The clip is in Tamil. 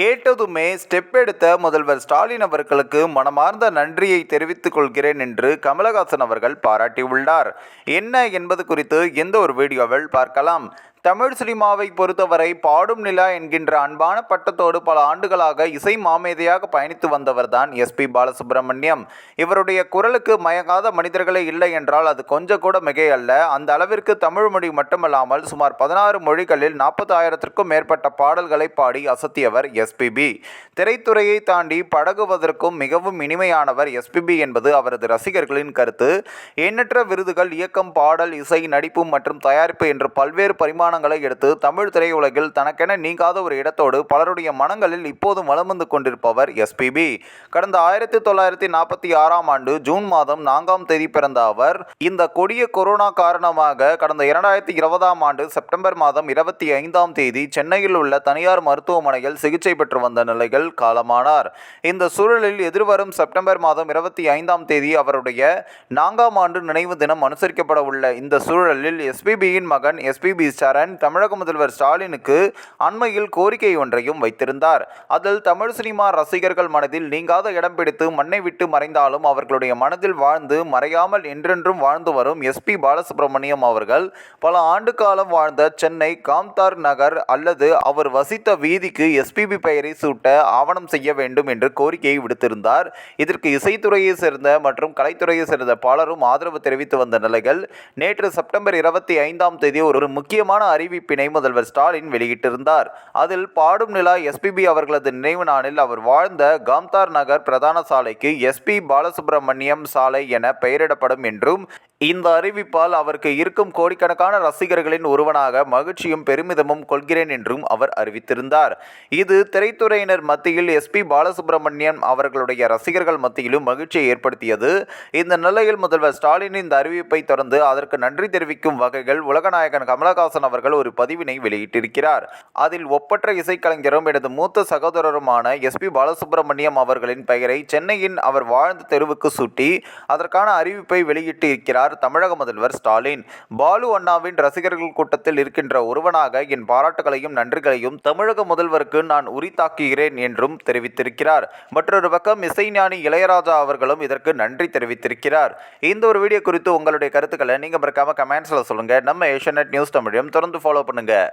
கேட்டதுமே ஸ்டெப் எடுத்த முதல்வர் ஸ்டாலின் அவர்களுக்கு மனமார்ந்த நன்றியை தெரிவித்துக் கொள்கிறேன் என்று கமலஹாசன் அவர்கள் பாராட்டியுள்ளார். என்ன என்பது குறித்து எந்த ஒரு வீடியோவில் பார்க்கலாம். தமிழ் சினிமாவை பொறுத்தவரை பாடும் நிலா என்கின்ற அன்பான பட்டத்தோடு பல ஆண்டுகளாக இசை மாமேதையாக பயணித்து வந்தவர்தான் எஸ்பி பாலசுப்ரமணியம். இவருடைய குரலுக்கு மயங்காத மனிதர்களே இல்லை என்றால் அது கொஞ்சம் கூட மிகை அல்ல அந்த அளவிற்கு தமிழ் மொழி மட்டுமல்லாமல் சுமார் பதினாறு மொழிகளில் நாற்பதாயிரத்திற்கும் மேற்பட்ட பாடல்களை பாடி அசத்தியவர் எஸ்பிபி திரைத்துறையை தாண்டி பழகுவதற்கும் மிகவும் இனிமையானவர் எஸ்பிபி என்பது அவரது ரசிகர்களின் கருத்து. எண்ணற்ற விருதுகள் இயக்கம் பாடல் இசை நடிப்பு மற்றும் தயாரிப்பு என்று பல்வேறு தீர்மானங்களை எடுத்து தமிழ் திரையுலகில் தனக்கென நீங்காத ஒரு இடத்தோடு பலருடைய மனங்களில் இப்போதும் வலம் வந்து கொண்டிருப்பவர் எஸ்பிபி கடந்த ஆயிரத்தி தொள்ளாயிரத்தி நாற்பத்தி ஆறாம் ஆண்டு ஜூன் மாதம் நான்காம் தேதி பிறந்த அவர் இந்த கொடிய கொரோனா காரணமாக கடந்த இரண்டாயிரத்தி இருபதாம் ஆண்டு செப்டம்பர் மாதம் இருபத்தி ஐந்தாம் தேதி சென்னையில் உள்ள தனியார் மருத்துவமனையில் சிகிச்சை பெற்று வந்த நிலையில் காலமானார். இந்த சூழலில் எதிர்வரும் செப்டம்பர் மாதம் இருபத்தி ஐந்தாம் தேதி அவருடைய நான்காம் ஆண்டு நினைவு தினம் அனுசரிக்கப்பட உள்ள இந்த சூழலில் எஸ்பிபியின் மகன் எஸ்பிபி சரண் தமிழக முதல்வர் ஸ்டாலினுக்கு அண்மையில் கோரிக்கை ஒன்றையும் வைத்திருந்தார். அதில் தமிழ் சினிமா ரசிகர்கள் மனதில் நீங்காத இடம் பிடித்து மண்ணை விட்டு மறைந்தாலும் அவர்களுடைய மனதில் வாழ்ந்து மறையாமல் என்றென்றும் வாழ்ந்து வரும் எஸ்பி பாலசுப்ரமணியம் அவர்கள் பல ஆண்டு காலம் வாழ்ந்த சென்னை காம்தார் நகர் அல்லது அவர் வசித்த வீதிக்கு எஸ்பிபி பெயரை சூட்ட ஆவணம் செய்ய வேண்டும் என்று கோரிக்கையை விடுத்திருந்தார். இதற்கு இசைத்துறையை சேர்ந்த மற்றும் கலைத்துறையை சேர்ந்த பலரும் ஆதரவு தெரிவித்து வந்த நிலையில் நேற்று செப்டம்பர் இருபத்தி ஐந்தாம் தேதி ஒரு முக்கியமான அறிவிப்பினை முதல்வர் ஸ்டாலின் வெளியிட்டிருந்தார். அதில் பாடும் நிலா எஸ்பிபி அவர்களது நினைவு நாளில் அவர் வாழ்ந்த காம்தார் நகர் பிரதான சாலைக்கு எஸ்பி பாலசுப்ரமணியம் சாலை என பெயரிடப்படும் என்றும் இந்த அறிவிப்பால் அவருக்கு இருக்கும் கோடிக்கணக்கான ரசிகர்களின் ஒருவனாக மகிழ்ச்சியும் பெருமிதமும் கொள்கிறேன் என்றும் அவர் அறிவித்திருந்தார். இது திரைத்துறையினர் மத்தியில் எஸ்பி பாலசுப்ரமணியம் அவர்களுடைய ரசிகர்கள் மத்தியிலும் மகிழ்ச்சியை ஏற்படுத்தியது. இந்த நிலையில் முதல்வர் ஸ்டாலின் இந்த அறிவிப்பை தொடர்ந்து அதற்கு நன்றி தெரிவிக்கும் வகையில் உலகநாயகன் கமலஹாசன் அவர்கள் ஒரு பதிவினை வெளியிட்டிருக்கிறார். அதில் ஒப்பற்ற இசைக்கலைஞரும் எனது மூத்த சகோதரருமான எஸ்பி பாலசுப்ரமணியம் அவர்களின் பெயரை சென்னையின் அவர் வாழ்ந்த தெருவுக்கு சூட்டி அதற்கான அறிவிப்பை வெளியிட்டு இருக்கிறார் தமிழக முதல்வர் ஸ்டாலின். பாலு அண்ணாவின் ரசிகர்கள் கூட்டத்தில் இருக்கின்ற ஒருவனாக என் பாராட்டுகளையும் நன்றிகளையும் தமிழக முதல்வருக்கு நான் உரித்தாக்குகிறேன் என்றும் தெரிவித்திருக்கிறார். மற்றொரு பக்கம் இசைஞானி இளையராஜா அவர்களும் இதற்கு நன்றி தெரிவித்திருக்கிறார். இந்த ஒரு வீடியோ குறித்து உங்களுடைய கருத்துக்களை நீங்கள் மறக்காம கமெண்ட்ஸில் சொல்லுங்கள் நம்ம ஏஷியநெட் நியூஸ் தமிழையும் தொடர்ந்து ஃபாலோ பண்ணுங்கள்